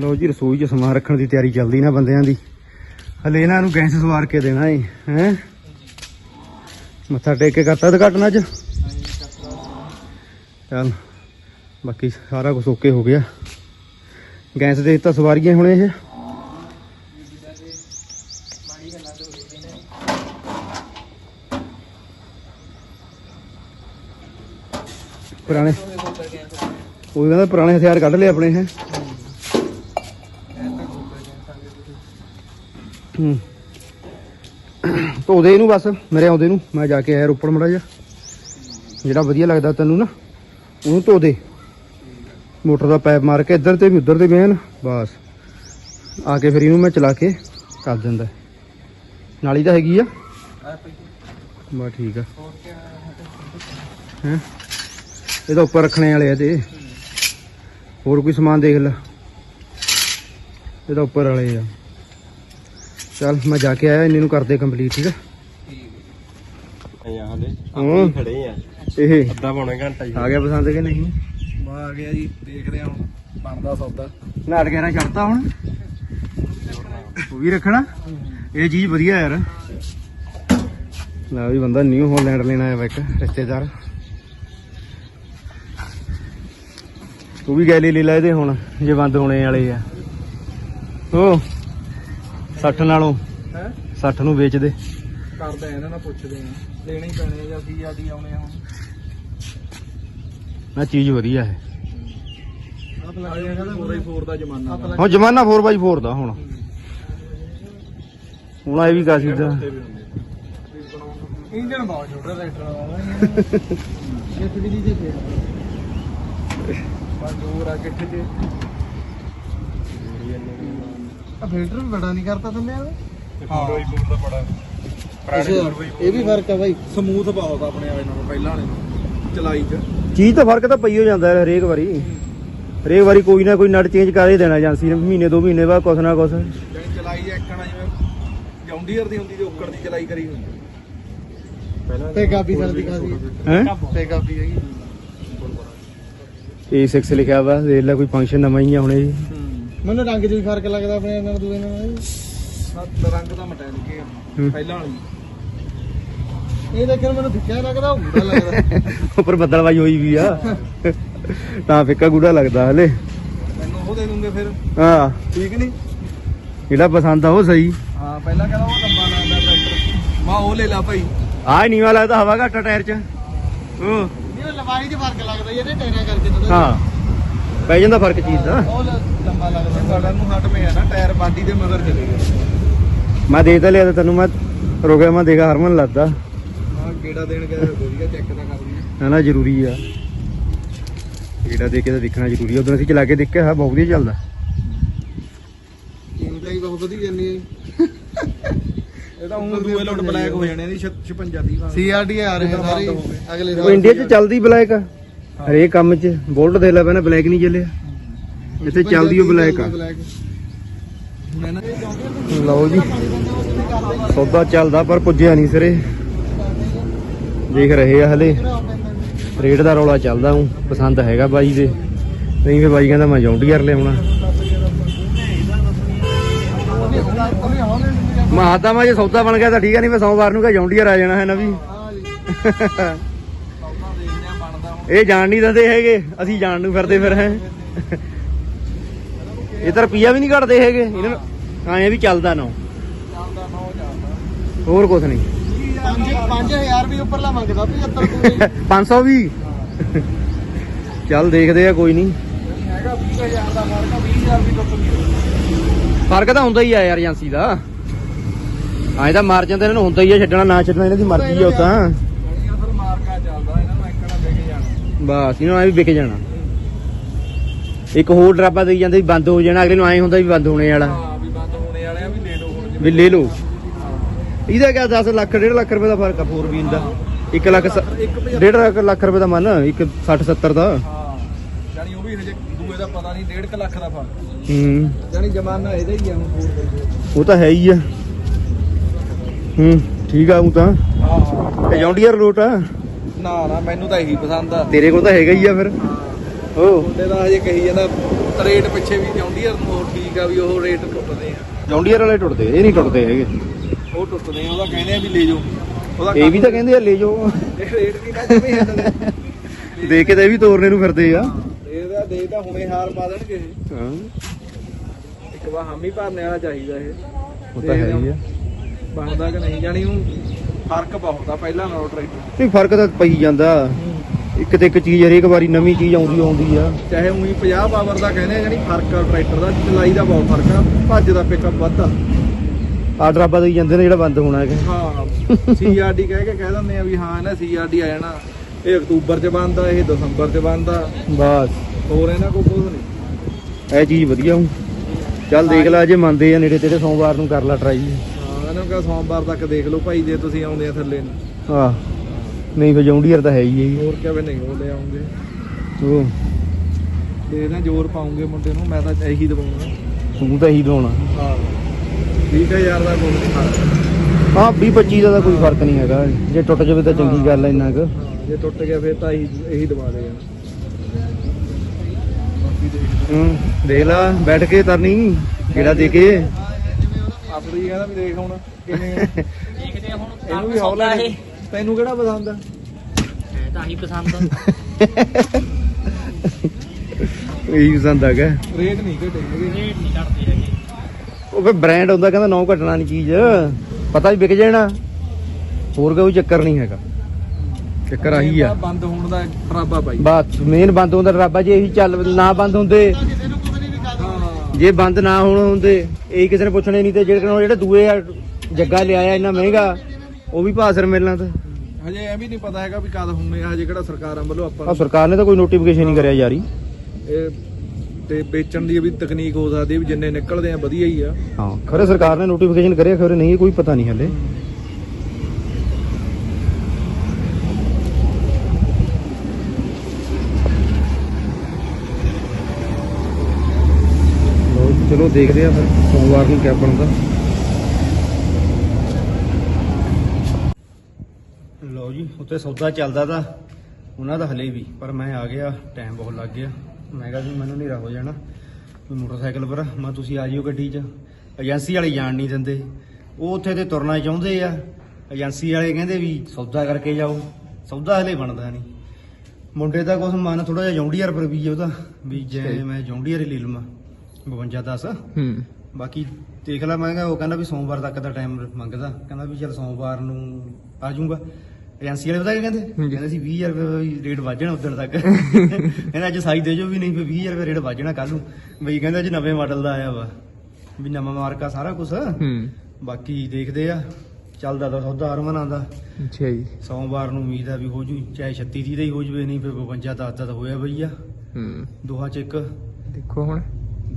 S1: ਲੋ ਜੀ ਰਸੋਈ 'ਚ ਸਮਾਨ ਰੱਖਣ ਦੀ ਤਿਆਰੀ ਚੱਲਦੀ ਨਾ ਬੰਦਿਆਂ ਦੀ। ਹਲੇ ਇਹਨਾਂ ਨੂੰ ਗੈਸ ਸਵਾਰ ਕੇ ਦੇਣਾ ਏ ਹੈ? ਮੱਥਾ ਟੇਕ ਕੇ ਕਰਤਾ ਉਦਘਾਟਨ ਅੱਜ? ਚੱਲ, ਬਾਕੀ ਸਾਰਾ ਕੁਝ ਓਕੇ ਹੋ ਗਿਆ। ਗੈਸ ਦੇ ਦਿੱਤਾ ਸਵਾਰੀਆਂ ਹੁਣ ਇਹ। ਪੁਰਾਣੇ ਉਹ ਕਹਿੰਦਾ ਪੁਰਾਣੇ ਹਥਿਆਰ ਕੱਢ ਲਏ ਆਪਣੇ ਹੈ ਹੂੰ। ਧੋਦੇ ਇਹਨੂੰ ਬਸ, ਮੇਰੇ ਆਉਂਦੇ ਨੂੰ। ਮੈਂ ਜਾ ਕੇ ਆਇਆ ਰੋਪੜ ਮੜਾ ਜਾ ਜਿਹੜਾ ਵਧੀਆ ਲੱਗਦਾ ਤੈਨੂੰ ਨਾ, ਉਹਨੂੰ ਧੋ ਦੇ। ਮੋਟਰ ਦਾ ਪੈਪ ਮਾਰ ਕੇ ਇੱਧਰ ਤੇ ਵੀ ਉੱਧਰ ਤੇ ਵੀ ਐਨ, ਬਸ। ਆ ਕੇ ਫਿਰ ਇਹਨੂੰ ਮੈਂ ਚਲਾ ਕੇ ਕਰ ਦਿੰਦਾ। ਨਾਲੀ ਤਾਂ ਹੈਗੀ ਆ। ਬਸ ਠੀਕ ਆ। ਹੈ? ਇਹਦਾ ਉੱਪਰ ਰੱਖਣੇ ਵਾਲੇ ਆ ਤੇ। ਹੋਰ ਕੋਈ ਸਮਾਨ ਦੇਖ ਲੈ। ਇਹਦਾ ਉੱਪਰ ਵਾਲੇ ਆ। ਚੱਲ ਮੈਂ ਜਾ ਕੇ ਆਇਆ ਇੰਨੇ ਨੂੰ ਕਰਦੇ ਕੰਪਲੀਟ ਠੀਕ ਆ?
S3: ਯਹਾਂ ਦੇ
S1: ਹਾਂ।
S3: ਖੜੇ ਆ।
S1: ਇਹ
S3: ਅੱਧਾ ਪੌਣਾ ਘੰਟਾ ਜੀ
S1: ਆ ਗਿਆ ਪਸੰਦ ਕਿ ਨਹੀਂ?
S3: ਬਾ ਆ ਗਿਆ ਜੀ ਦੇਖਦੇ ਹਾਂ ਹੁਣ ਬਣਦਾ ਸੌਦਾ।
S1: ਨਾਟ ਕਹਿਣਾ ਛੱਡਤਾ ਹੁਣ? ਉਹ ਵੀ ਰੱਖਣਾ? ਇਹ ਚੀਜ਼ ਵਧੀਆ ਯਾਰ। ਲੈ ਵੀ ਬੰਦਾ ਨਿਊ ਹਾਲੈਂਡ ਲੈਣ ਆਇਆ ਵਾ ਇੱਕ ਰਿਸ਼ਤੇਦਾਰ। ਤੂੰ ਵੀ ਗੈਲੀ ਲੈ ਲੈ ਇਹਦੇ ਹੁਣ ਜੇ ਬੰਦ ਹੋਣੇ ਵਾਲੇ ਆ। ਉਹ 60 ਨਾਲੋਂ
S3: ਹੈ?
S1: 60 ਨੂੰ ਵੇਚ ਦੇ
S3: ਕਰਦੇ ਆ ਇਹਨਾਂ ਨਾਲ ਪੁੱਛਦੇ ਆ। ਲੈਣੇ ਹੀ ਪੈਣੇ ਜਾਂ ਅਸੀਂ ਆਦੀ ਆਉਣੇ ਆ
S1: ਨਾ ਚੀਜ਼ ਵਧੀਆ ਹੈ।
S3: ਆ ਜਿਹੜਾ 4x4 ਦਾ ਜ਼ਮਾਨਾ ਵਾ।
S1: ਹੁਣ ਜਮਾਨਾ 4x4 ਦਾ ਹੁਣ। ਹੁਣ ਇਹ ਵੀ ਕਾਸੀ ਦਾ
S3: ਇੰਜਣ ਬਹੁਤ ਛੋਟਾ ਟਰੈਕਟਰ ਵਾਲਾ ਇਹ ਫਿੜੀ ਦੇ ਫੇਰ ਬਸ ਦੂਰ ਆ ਕਿੱਥੇ ਤੇ
S4: ਆ ਫਿਲਟਰ ਵੀ ਬੜਾ ਨਹੀਂ ਕਰਤਾ ਥੱਲੇ ਆ
S3: ਹਾਂ ਦਾ ਬੜਾ।
S4: ਇਹ ਵੀ ਫ਼ਰਕ ਆ ਬਾਈ।
S3: ਸਮੂਥ ਬਹੁਤ ਆ ਆਪਣੇ ਵਾਲੇ ਨਾਲੋਂ ਪਹਿਲਾਂ ਵਾਲੇ ਨਾਲੋਂ ਚਲਾਈ ਚ।
S1: ਚੀਜ਼ ਤਾਂ ਫ਼ਰਕ ਤਾਂ ਪਈ ਹੋ ਜਾਂਦਾ ਹੈ ਹਰੇਕ ਵਾਰੀ। ਹਰੇਕ ਵਾਰੀ ਕੋਈ ਨਾ ਕੋਈ ਨਟ ਚੇਂਜ ਕਰ ਹੀ ਦੇਣਾ ਏਜੰਸੀ ਨੇ ਮਹੀਨੇ ਦੋ ਮਹੀਨੇ ਬਾਅਦ ਕੁਛ ਨਾ ਕੁਛ।
S3: ਜਾਨੀ ਚਲਾਈ ਐਕਣਾ ਜਿਵੇਂ ਜੌਂਡੀਅਰ ਦੀ ਹੁੰਦੀ ਤੇ ਉੱਕੜ ਦੀ ਚਲਾਈ ਕਰੀ ਹੁੰਦੀ ਪਹਿਲਾਂ
S4: ਤੇ ਕਾਫੀ ਸਰਦੀ ਕਾਫੀ
S1: ਹੈ?
S4: ਤੇ ਕਾਫੀ ਹੈਗੀ।
S1: A6 ਲਿਖਿਆ ਵਾ ਦੇਖ ਲੈ ਕੋਈ ਫੰਕਸ਼ਨ ਨਵਾਂ ਹੀ ਆ ਹੁਣੇ। ਜੀ
S4: ਮੈਨੂੰ ਰੰਗ 'ਚ ਵੀ ਫ਼ਰਕ ਲੱਗਦਾ ਆਪਣੇ ਨਾਲ ਦੂਏ ਨਾਲ।
S3: ਸੱਤ ਰੰਗ ਦਾ ਮਟੈਨਿਕ ਹੈ। ਪਹਿਲਾਂ ਵਾਲੀ।
S4: ਇਹ ਦੇਖਣ ਮੈਨੂੰ ਫਿੱਕਾ ਲੱਗਦਾ ਉਹ ਗੂੜਾ ਲੱਗਦਾ।
S1: ਉੱਪਰ ਬੱਦਲਵਾਈ ਹੋਈ ਵੀ ਆ। ਤਾਂ ਫਿੱਕਾ ਗੂੜਾ ਲੱਗਦਾ ਹਲੇ।
S3: ਮੈਨੂੰ ਉਹ ਦੇ ਦੂੰਗੇ ਫਿਰ।
S1: ਹਾਂ।
S3: ਠੀਕ ਨਹੀਂ
S1: ਜਿਹੜਾ ਪਸੰਦ ਆ ਉਹ ਸਹੀ।
S3: ਹਾਂ ਪਹਿਲਾਂ ਕਹਿੰਦਾ ਉਹ ਲੰਬਾ ਲੱਗਦਾ ਟਰੈਕਟਰ ਮਾ ਉਹ ਲੈ ਲਾ ਭਾਈ।
S1: ਆਹ ਨੀਵਾ ਲੱਗਦਾ ਹਵਾ ਘੱਟ ਆ ਟਾਇਰ 'ਚ। ਉਹ
S4: ਨਹੀਂ ਉਹ ਲੰਬਾਈ 'ਚ ਫ਼ਰਕ ਲੱਗਦਾ ਇਹਦੇ ਟਾਇਰਾਂ ਕਰਕੇ
S1: ਹਾਂ। ਪੈ ਜਾਂਦਾ ਫ਼ਰਕ ਚੀਜ਼ ਦਾ।
S4: ਉਹ ਲ- ਲੰਬਾ ਲੱਗਦਾ
S3: ਸਾਡਾ ਨੂੰ ਹਟ ਮੇ ਆ ਨਾ ਟਾਇਰ ਬਾਡੀ ਦੇ ਮਗਰ ਚਲੇ ਗਏ
S1: ਮੈਂ ਦੇ ਤਾਂ ਲਿਆ ਤਾਂ ਤੈਨੂੰ ਮੈਂ ਰੁਕਿਆ ਮੈਂ ਦੇਖਾ ਹਰਮਨ ਲੱਦਾ
S3: ਹਾਂ ਕਿਹੜਾ ਦੇਣ ਗਿਆ ਵਧੀਆ ਚੈੱਕ ਤਾਂ ਕਰਦੀ
S1: ਨਾ ਨਾ ਜ਼ਰੂਰੀ ਆ। ਜਿਹੜਾ ਦੇ ਕੇ ਤਾਂ ਦੇਖਣਾ ਜ਼ਰੂਰੀ ਆ। ਉਦੋਂ ਅਸੀਂ ਚਲਾ ਕੇ ਦੇਖਿਆ ਹਾਂ ਬਹੁਤ ਵਧੀਆ ਚੱਲਦਾ।
S4: ਹੀ ਬਹੁਤ
S3: ਇਹ ਤਾਂ ਉਹ ਦੂਏ ਲੋਟ ਬਲੈਕ ਹੋ ਜਾਣੇ ਦੀ 56 ਦੀ
S4: ਸੀਆਰਡੀ ਆ ਰਹੇ ਸਾਰੇ। ਅਗਲੇ
S1: ਉਹ ਇੰਡੀਆ 'ਚ ਚੱਲਦੀ ਬਲੈਕ। ਹਰੇਕ ਕੰਮ 'ਚ। ਬੋਲਟ ਦੇ ਲੈ ਪੈਣਾ ਬਲੈਕ ਨਹੀਂ ਚੱਲਿਆ। ਇੱਥੇ ਚੱਲਦੀ ਉਹ ਬਲੈਕ ਆ। ਲਓ ਜੀ। ਸੌਦਾ ਚੱਲਦਾ ਪਰ ਪੁੱਜਿਆ ਨਹੀਂ ਸਿਰੇ। ਦੇਖ ਰਹੇ ਆ ਹਲੇ। ਰੇਟ ਦਾ ਰੌਲਾ ਚੱਲਦਾ ਹੂੰ। ਪਸੰਦ ਹੈਗਾ ਬਾਈ ਦੇ। ਨਹੀਂ ਫੇ ਬਾਈ ਕਹਿੰਦਾ ਮੈਂ ਜੌਂਡੀਅਰ ਲਿਆਉਣਾ। ਮਾ ਤਾਂ ਮੈਂ ਜੇ ਸੌਦਾ ਬਣ ਗਿਆ ਤਾਂ ਠੀਕ ਆ ਨਹੀਂ ਮੈਂ ਸੋਮਵਾਰ ਨੂੰ ਕਹ ਜੌਂਡੀਅਰ ਆ ਜਾਣਾ ਹੈ ਨਾ ਵੀ। ਇਹ ਜਾਣ ਨਹੀਂ ਦਿੰਦੇ ਹੈਗੇ। ਅਸੀਂ ਜਾਣ ਨੂੰ ਫਿਰਦੇ ਫਿਰ ਹੈ। ਇਹ ਤਾਂ ਰੁਪਈਆ ਵੀ ਨਹੀਂ ਘਟਦੇ ਹੈਗੇ। ਇਹਨਾਂ ਨੂੰ ਐਂ ਵੀ ਚੱਲਦਾ ਨਾ। ਹੋਰ ਕੁਛ ਨਹੀਂ।
S4: 5000 ਵੀ ਉੱਪਰਲਾ ਮੰਗਦਾ 75 ਕੋਈ
S1: 500 ਵੀ? ਚੱਲ ਦੇਖਦੇ ਆ ਕੋਈ ਨਹੀਂ।
S3: ਹੈਗਾ 20000 ਦਾ ਫ਼ਰਕ ਆ 20000 ਦੀ ਲੁੱਟ
S1: ਫ਼ਰਕ ਤਾਂ ਹੁੰਦਾ ਹੀ ਆ ਯਾਰ ਏਜੰਸੀ ਦਾ। ਐਂ ਤਾਂ ਮਾਰਜਨ ਤਾਂ ਇਹਨਾਂ ਨੂੰ ਹੁੰਦਾ ਹੀ ਆ ਛੱਡਣਾ ਨਾ ਛੱਡਣਾ ਇਹਨਾਂ ਦੀ ਮਰਜ਼ੀ ਆ ਉਹ ਤਾਂ। ਬਸ ਇਹਨਾਂ ਨੂੰ ਐਂ ਵੀ ਵਿਕ ਜਾਣਾ। ਇੱਕ ਹੋਰ ਡਰਾਬਾ ਦੇਈ ਜਾਂਦੇ ਵੀ ਬੰਦ ਹੋ ਜਾਣਾ ਅਗਲੇ ਨੂੰ ਐਂ ਹੁੰਦਾ ਵੀ ਬੰਦ ਹੋਣੇ ਵਾਲਾ।
S3: ਹਾਂ ਵੀ ਬੰਦ ਹੋਣੇ ਵਾਲੇ ਆ ਵੀ ਲੈ ਲਓ ਹੁਣ
S1: ਵੀ ਲੈ ਲਓ। ਇਹਦਾ ਕਿਆ 10 ਲੱਖ 1.5 ਲੱਖ ਰੁਪਏ ਦਾ ਫ਼ਰਕ ਆ 4 ਵੀਲ ਦਾ 1 ਲੱਖ 1.5 ਲੱਖ ਰੁਪਏ ਦਾ ਮੰਨ ਇੱਕ 60 70 ਦਾ।
S3: ਹਾਂ। ਜਾਨੀ ਉਹ ਵੀ ਹਜੇ ਦੂਏ ਦਾ ਪਤਾ ਨਹੀਂ 1.5 ਲੱਖ ਦਾ ਫ਼ਰਕ।
S1: ਹੂੰ।
S3: ਜਾਨੀ ਜ਼ਮਾਨਾ ਇਹਦਾ ਹੀ ਆ ਹੁਣ
S1: ਉਹ ਤਾਂ ਹੈ ਹੀ ਆ। ਹੂੰ ਠੀਕ ਆ ਉਹ ਤਾਂ।
S3: ਹਾਂ।
S1: ਜੌਂਡੀਅਰ ਲੋਟ ਆ।
S3: ਨਾ ਨਾ ਮੈਨੂੰ ਤਾਂ ਇਹੀ ਪਸੰਦ ਆ।
S1: ਤੇਰੇ ਕੋਲ ਤਾਂ ਹੈਗਾ ਹੀ ਆ ਫਿਰ।
S3: ਮੁੰਡੇ ਦਾ ਹਜੇ ਕਹੀ ਜਾਂਦਾ ਰੇਟ ਪਿੱਛੇ ਵੀ ਜੌਂਡੀਅਰ ਨੂੰ ਉਹ ਠੀਕ ਆ ਵੀ ਉਹ ਰੇਟ ਟੁੱਟਦੇ ਆ।
S1: ਜੌਂਡੀਅਰ ਵਾਲੇ ਟੁੱਟਦੇ ਇਹ ਨਹੀਂ ਟੁੱਟਦੇ ਹੈਗੇ।
S3: ਉਹ ਟੁੱਟਦੇ ਆ ਉਹਦਾ ਕਹਿੰਦੇ ਆ ਵੀ ਲੈ ਜਾਓ। ਉਹਦਾ
S1: ਇਹ ਵੀ ਤਾਂ ਕਹਿੰਦੇ ਆ ਲੈ ਜਾਓ।
S3: ਇਹ ਰੇਟ ਵੀ ਨਾ ਜਮੇ ਹਿੱਲਦੇ
S1: ਦੇ ਕੇ ਤਾਂ ਇਹ ਵੀ ਤੋਰਨੇ ਨੂੰ ਫਿਰਦੇ ਆ।
S3: ਇਹਦਾ ਦੇ ਤਾਂ ਹੁਣੇ ਹਾਰ ਪਾ ਦੇਣਗੇ ਇਹ।
S1: ਹਾਂ।
S3: ਇੱਕ ਵਾਰ ਹਾਮੀ ਭਰਨੇ ਵਾਲਾ ਚਾਹੀਦਾ ਇਹ।
S1: ਉਹ ਤਾਂ ਹੈ ਹੀ ਆ।
S3: ਬਣਦਾ ਕਿ ਨਹੀਂ ਜਾਣੀ ਉਹ ਫ਼ਰਕ ਬਹੁਤ ਆ ਪਹਿਲਾਂ ਨਾਲੋਂ ਟਰੈਕਟਰ।
S1: ਨਹੀਂ ਫ਼ਰਕ ਤਾਂ ਪਈ ਜਾਂਦਾ। ਇੱਕ ਤੇ ਇੱਕ ਚੀਜ਼ ਹਰੇਕ ਵਾਰੀ ਨਵੀਂ ਚੀਜ਼ ਆਉਂਦੀ ਆਉਂਦੀ ਆ।
S3: ਚਾਹੇ ਉਹੀ 50 ਪਾਵਰ ਦਾ ਕਹਿੰਦੇ ਆ ਜਾਣੀ ਫ਼ਰਕ ਆ ਟਰੈਕਟਰ ਦਾ ਚਲਾਈ ਦਾ ਬਹੁਤ ਫ਼ਰਕ ਆ ਭੱਜ ਦਾ ਪਿਕਅਪ ਵੱਧ ਆ।
S1: ਆ ਡਰਾਬਾ ਦੇਈ ਜਾਂਦੇ ਨੇ ਜਿਹੜਾ ਬੰਦ ਹੋਣਾ ਹੈਗਾ।
S3: ਹਾਂ ਸੀਆਰਡੀ ਕਹਿ ਕੇ ਕਹਿ ਦਿੰਦੇ ਆ ਵੀ ਹਾਂ ਨਾ ਸੀਆਰਡੀ ਆ ਜਾਣਾ। ਇਹ ਅਕਤੂਬਰ ਚ ਬੰਦਾ ਇਹ ਦਸੰਬਰ ਚ ਬੰਦਾ
S1: ਬਸ।
S3: ਹੋਰ ਇਹਨਾਂ ਕੋਲ ਕੁਝ ਨਹੀਂ।
S1: ਇਹ ਚੀਜ਼ ਵਧੀਆ ਹੂੰ। ਚੱਲ ਦੇਖ ਲੈ ਜੇ ਮੰਨਦੇ ਆ ਨੇੜੇ ਤੇੜੇ ਸੋਮਵਾਰ ਨੂੰ ਕਰ ਲੈ ਟਰਾਈ
S3: ਹਾਂ ਇਹਨਾਂ ਕਾ ਸੋਮਵਾਰ ਤੱਕ ਦੇਖ ਲਓ ਭਾਈ ਜੇ ਤੁਸੀਂ ਆਉਂਦੇ ਆ ਥੱਲੇ ਨੂੰ।
S1: ਆ ਨਹੀਂ ਫਿਰ ਜੌਂਡੀਅਰ ਤਾਂ ਹੈ ਹੀ ਹੈ
S3: ਹੋਰ ਕਿਵੇਂ ਨਹੀਂ ਉਹ ਲੈ ਆਉਂਗੇ।
S1: ਉਹ
S3: ਦੇਖਦੇ ਜ਼ੋਰ ਪਾਉਂਗੇ ਮੁੰਡੇ ਨੂੰ ਮੈਂ ਤਾਂ ਇਹੀ ਦਵਾਉਣਾ
S1: ਤੂੰ ਤਾਂ ਇਹੀ ਦਵਾਉਣਾ
S3: ਹਾਂ। 20000 ਦਾ ਕੋਈ ਨਹੀਂ
S1: ਹਾਂ 20 25 ਦਾ ਤਾਂ ਕੋਈ ਫ਼ਰਕ ਨਹੀਂ ਹੈਗਾ। ਜੇ ਟੁੱਟ ਜਾਵੇ ਤਾਂ ਚੰਗੀ ਗੱਲ ਹੈ ਇੰਨਾ ਕੁ।
S3: ਹਾਂ, ਜੇ ਟੁੱਟ ਗਿਆ ਫਿਰ ਤਾਂ ਇਹੀ ਇਹੀ ਦਵਾ ਦੇ ਬਾਕੀ ਦੇਖ
S1: ਹੂੰ ਦੇਖ ਲੈ ਬੈਠ ਕੇ ਤਰਨੀ ਕਿਹੜਾ ਦੇ ਕੇ।
S3: ਆਪਣੀ ਕਹਿੰਦਾ ਵੀ ਦੇਖ ਹੁਣ ਕਿਵੇਂ। [LAUGHS]
S5: ਦੇਖਦੇ ਆ ਹੁਣ।
S3: ਇਹਨੂੰ ਵੀ ਹੌਲਾ
S5: ਇਹ।
S3: ਤੈਨੂੰ ਕਿਹੜਾ ਪਸੰਦ ਆ?
S5: ਹੈ ਤਾਂ ਹੀ ਪਸੰਦ ਆ।
S1: ਇਹੀ ਪਸੰਦ ਆ ਗਿਆ
S3: ਰੇਟ ਨਹੀਂ ਘਟੇ ਹੈਗੇ।
S5: ਰੇਟ ਨਹੀਂ ਘਟਦੇ ਹੈਗੇ।
S1: ਉਹ ਫਿਰ ਬ੍ਰਾਂਡ ਹੁੰਦਾ ਕਹਿੰਦਾ ਨੌ ਘਟਣਾ ਨਹੀਂ ਚੀਜ਼। ਪਤਾ ਵੀ ਵਿਕ ਜਾਣਾ। ਹੋਰ ਕੋਈ ਚੱਕਰ ਨਹੀਂ ਹੈਗਾ। ਚੱਕਰ ਆਹੀ ਆ।
S3: ਬੰਦ ਹੋਣ ਦਾ ਖਰਾਬਾ ਪਾਈ
S1: ਬਸ ਮੇਨ ਬੰਦ ਹੁੰਦਾ ਰੱਬਾ ਜੇ ਇਹੀ ਚੱਲ ਨਾ ਬੰਦ ਹੁੰਦੇ। ਜੇ ਬੰਦ ਨਾ ਹੋਣ ਹੁੰਦੇ ਇਹ ਕਿਸੇ ਨੇ ਪੁੱਛਣੇ ਨਹੀਂ ਤੇ ਜਿਹੜੇ ਜਿਹੜੇ ਦੂਏ ਜੱਗਾ ਲਿਆਇਆ ਇੰਨਾ ਮਹਿੰਗਾ। ਉਹ ਵੀ ਭਾਸਰ ਮਿਲਣਾ ਤਾਂ।
S3: ਹਜੇ ਐ ਵੀ ਨਹੀਂ ਪਤਾ ਹੈਗਾ ਵੀ ਕਦ ਹੁੰਨੇ ਆ ਹਜੇ ਕਿਹੜਾ ਸਰਕਾਰਾਂ ਵੱਲੋਂ ਆਪਾਂ
S1: ਆ ਸਰਕਾਰ ਨੇ ਤਾਂ ਕੋਈ ਨੋਟੀਫਿਕੇਸ਼ਨ ਨਹੀਂ ਕਰਿਆ ਯਾਰੀ
S3: ਇਹ ਤੇ ਵੇਚਣ ਦੀ ਵੀ ਤਕਨੀਕ ਹੋ ਸਕਦੀ ਹੈ ਵੀ ਜਿੰਨੇ ਨਿਕਲਦੇ ਆ ਵਧੀਆ ਹੀ ਆ।
S1: ਹਾਂ ਖਰੇ ਸਰਕਾਰ ਨੇ ਨੋਟੀਫਿਕੇਸ਼ਨ ਕਰਿਆ ਖਰੇ ਨਹੀਂ ਕੋਈ ਪਤਾ ਨਹੀਂ ਹਲੇ। ਚਲੋ ਦੇਖਦੇ ਆ ਫਿਰ ਸੋਮਵਾਰ ਨੂੰ ਕਿਆ ਬਣਦਾ ਲਓ ਜੀ ਉੱਤੇ ਸੌਦਾ ਚੱਲਦਾ ਤਾਂ ਉਹਨਾਂ ਦਾ ਹਲੇ ਵੀ ਪਰ ਮੈਂ ਆ ਗਿਆ ਟਾਈਮ ਬਹੁਤ ਲੱਗ ਗਿਆ। ਮੈਂ ਕਿਹਾ ਵੀ ਮੈਨੂੰ ਹਨੇਰਾ ਹੋ ਜਾਣਾ ਵੀ ਮੋਟਰਸਾਈਕਲ ਪਰ ਮੈਂ ਤੁਸੀਂ ਆ ਜਿਓ ਗੱਡੀ 'ਚ। ਏਜੰਸੀ ਵਾਲੇ ਜਾਣ ਨਹੀਂ ਦਿੰਦੇ। ਉਹ ਉੱਥੇ ਤੇ ਤੁਰਨਾ ਚਾਹੁੰਦੇ ਆ। ਏਜੰਸੀ ਵਾਲੇ ਕਹਿੰਦੇ ਵੀ ਸੌਦਾ ਕਰਕੇ ਜਾਓ। ਸੌਦਾ ਹਲੇ ਬਣਦਾ ਨਹੀਂ। ਮੁੰਡੇ ਦਾ ਕੁਛ ਮਨ ਥੋੜਾ ਜਿਹਾ ਜੌਂਡੀਅਰ ਪਰ ਵੀ ਉਹਦਾ ਵੀ ਜੇ ਮੈਂ ਜੌਂਡੀਅਰ ਹੀ ਲੈ ਲਵਾਂ। 52 10
S5: ਹੂੰ।
S1: ਬਾਕੀ ਦੇਖ ਲੈ ਮੈਂ ਕਿਹਾ ਉਹ ਕਹਿੰਦਾ ਵੀ ਸੋਮਵਾਰ ਤੱਕ ਦਾ ਟਾਈਮ ਮੰਗਦਾ। ਕਹਿੰਦਾ ਵੀ ਚਲ ਸੋਮਵਾਰ ਨੂੰ ਆ ਜਾਊਂਗਾ। ਏਜੰਸੀ ਵਾਲੇ ਪਤਾ ਕੀ ਕਹਿੰਦੇ? ਕਹਿੰਦੇ ਸੀ 20000 ਰੁਪਏ ਰੇਟ ਵੱਜਣਾ ਉਦੋਂ ਤੱਕ। [LAUGHS] ਕਹਿੰਦਾ ਅੱਜ ਸਾਈ ਦੇ ਜੋ ਵੀ ਨਹੀਂ ਫਿਰ 20000 ਰੁਪਏ ਰੇਟ ਵੱਜਣਾ ਕੱਲ ਨੂੰ। ਬਈ ਕਹਿੰਦਾ ਅੱਜ ਨਵੇਂ ਮਾਡਲ ਦਾ ਆਇਆ ਵਾ। ਵੀ ਨਵਾਂ ਮਾਰਕਾ ਸਾਰਾ ਕੁਝ
S5: ਹੂੰ।
S1: ਬਾਕੀ ਦੇਖਦੇ ਆ। ਚੱਲਦਾ ਤਾਂ ਸੌਦਾ ਹਰਮਨਾਂ ਦਾ।
S5: ਅੱਛਾ ਜੀ।
S1: ਸੋਮਵਾਰ ਨੂੰ ਉਮੀਦ ਆ ਵੀ ਹੋ ਜੂ ਚਾਹੇ 36 30 ਦਾ ਹੀ ਹੋ ਜਵੇ ਨਹੀਂ ਫਿਰ 52 10 ਦਾ ਹੋਇਆ ਬਈ ਆ।
S5: ਹੂੰ।
S1: ਦੋਹਾਂ ਚ ਇੱਕ।
S5: ਦੇਖੋ ਹੁਣ।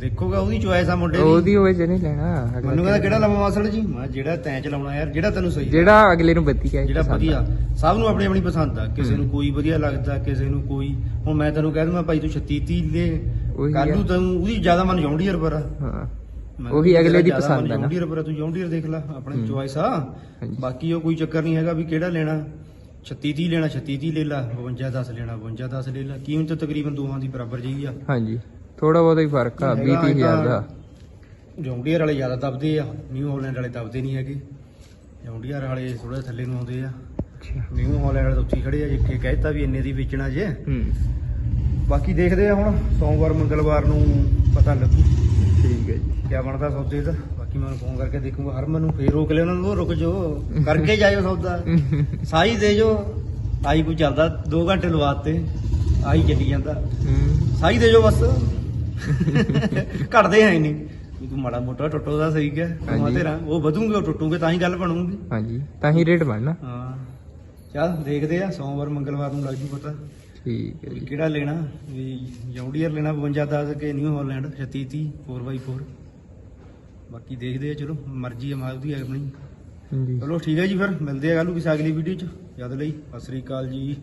S1: ਦੇਖੋਗਾ ਉਹਦੀ ਚੁਆਇਸ ਆ ਮੁੰਡੇ
S5: ਉਹਦੀ
S1: ਦੀ
S5: ਹੋਏ ਜੇ ਨਹੀਂ ਲੈਣਾ ਅਗਲਾ
S1: ਮੈਨੂੰ ਕਹਿੰਦਾ ਕਿਹੜਾ ਲਵਾਂ ਮਾਸੜ ਜੀ? ਮੈਂ ਜਿਹੜਾ ਤੈਂ ਚਲਾਉਣਾ ਯਾਰ ਜਿਹੜਾ ਤੈਨੂੰ ਸਹੀ
S5: ਜਿਹੜਾ ਅਗਲੇ ਨੂੰ ਬੱਤੀ ਹੈ
S1: ਜਿਹੜਾ ਵਧੀਆ। ਸਭ ਨੂੰ ਆਪਣੀ ਆਪਣੀ ਪਸੰਦ ਆ। ਕਿਸੇ ਨੂੰ। ਕੋਈ ਵਧੀਆ ਲੱਗਦਾ ਕਿਸੇ ਨੂੰ ਕੋਈ। ਹੁਣ ਮੈਂ ਤੈਨੂੰ ਕਹਿ ਦੂੰਗਾ ਭਾਈ ਤੂੰ 36 30 ਲੈ ਕੱਲ। ਨੂੰ ਤੈਨੂੰ ਉਹਦੀ ਜ਼ਿਆਦਾ ਮਨ ਜੌਂਡੀਅਰ ਪਰ
S5: ਹਾਂ। ਉਹੀ ਅਗਲੇ ਦੀ ਪਸੰਦ ਆ ਨਾ।
S1: ਜੌਂਡੀਅਰ ਪਰ ਤੂੰ ਜੌਂਡੀਅਰ ਦੇਖ ਲੈ ਆਪਣੀ। ਚੁਆਇਸ ਆ। ਬਾਕੀ ਉਹ ਕੋਈ ਚੱਕਰ ਨਹੀਂ ਹੈਗਾ ਵੀ ਕਿਹੜਾ ਲੈਣਾ। 36 30 ਲੈਣਾ 36 30 ਲੈ ਲਾ। 52 10 ਲੈਣਾ 52 10 ਲੈ ਲਾ। ਕੀਮਤ ਤਕਰੀਬਨ ਦੋਵਾਂ ਦੀ ਬਰਾਬਰ ਜਿਹੀ ਆ।
S5: ਹਾਂਜੀ। ਥੋੜਾ ਬਹੁਤਾ ਹੀ ਫ਼ਰਕ ਆ 20 30000 ਦਾ।
S1: ਜੌਂਡੀਅਰ ਵਾਲੇ ਜ਼ਿਆਦਾ ਦਬਦੇ ਆ ਨਿਊ ਹਾਲੈਂਡ ਵਾਲੇ ਦਬਦੇ ਨਹੀਂ ਹੈਗੇ। ਜੌਂਡੀਅਰ ਵਾਲੇ ਥੋੜਾ ਥੱਲੇ ਨੂੰ ਆਉਂਦੇ ਆ। ਨਿਊ ਹਾਲੈਂਡ ਵਾਲੇ ਹੀ ਖੜੇ ਆ ਜਿੱਥੇ ਕਹਿਤਾ ਵੀ ਇੰਨੇ ਦੀ ਵੇਚਣਾ ਜੇ।
S5: ਹੂੰ।
S1: ਬਾਕੀ ਦੇਖਦੇ ਆ ਹੁਣ ਸੋਮਵਾਰ ਮੰਗਲਵਾਰ ਨੂੰ ਪਤਾ ਲੱਗੂ।
S5: ਠੀਕ ਹੈ ਜੀ।
S1: ਕਿਆ ਬਣਦਾ ਸੌਦੇ ਦਾ? ਬਾਕੀ ਮੈਂ ਫੋਨ ਕਰਕੇ ਦੇਖੂੰਗਾ। ਹਰਮਨ ਨੂੰ ਫੇਰ ਰੋਕ ਲਿਆ ਉਹਨਾਂ ਨੂੰ ਰੁਕ ਜਾਓ। ਕਰਕੇ ਜਾਇਓ ਸੌਦਾ। ਸਾਈ ਦੇ ਜੋ ਆਈ ਕੋਈ ਚੱਲਦਾ 2 ਘੰਟੇ ਲਵਾਤੇ। ਆਈ ਚੱਲੀ ਜਾਂਦਾ। ਸਾਈ ਦੇ ਜੋ ਬਸ। [LAUGHS] ਘਟਦੇ ਹੈ ਨਹੀਂ। ਤੂੰ ਮਾੜਾ ਮੋਟਾ ਟੁੱਟੋ ਦਾ ਸਹੀ ਕਮਾ
S5: ਹਾਂਜੀ।
S1: ਤੇਰਾ ਉਹ ਵਧੂਗੇ ਉਹ ਟੁੱਟੂਗੇ ਤਾਂ ਹੀ ਗੱਲ ਬਣੂਗੀ।
S5: ਹਾਂਜੀ ਤਾਂ ਹੀ ਰੇਟ ਬਣਨਾ।
S1: ਹਾਂ। ਚੱਲ ਦੇਖਦੇ ਆ ਸੋਮਵਾਰ ਮੰਗਲਵਾਰ ਨੂੰ ਲੱਗ ਜੂ ਪਤਾ।
S5: ਠੀਕ ਹੈ
S1: ਵੀ
S5: ਜੀ।
S1: ਕਿਹੜਾ ਲੈਣਾ ਵੀ ਜੌਂਡੀਅਰ ਲੈਣਾ 52 10 ਕੇ ਨਿਊ ਹਾਲੈਂਡ 36 30 4x4 ਬਾਕੀ ਦੇਖਦੇ ਆ ਚਲੋ ਮਰਜ਼ੀ ਆ ਮਾਲ ਦੀ ਆਪਣੀ। ਚਲੋ ਠੀਕ ਹੈ ਜੀ ਫਿਰ ਮਿਲਦੇ ਆ ਕੱਲ ਨੂੰ ਕਿਸੇ ਅਗਲੀ ਵੀਡੀਓ ਚ। ਜਦ ਲਈ ਸਤਿ ਸ੍ਰੀ ਅਕਾਲ ਜੀ।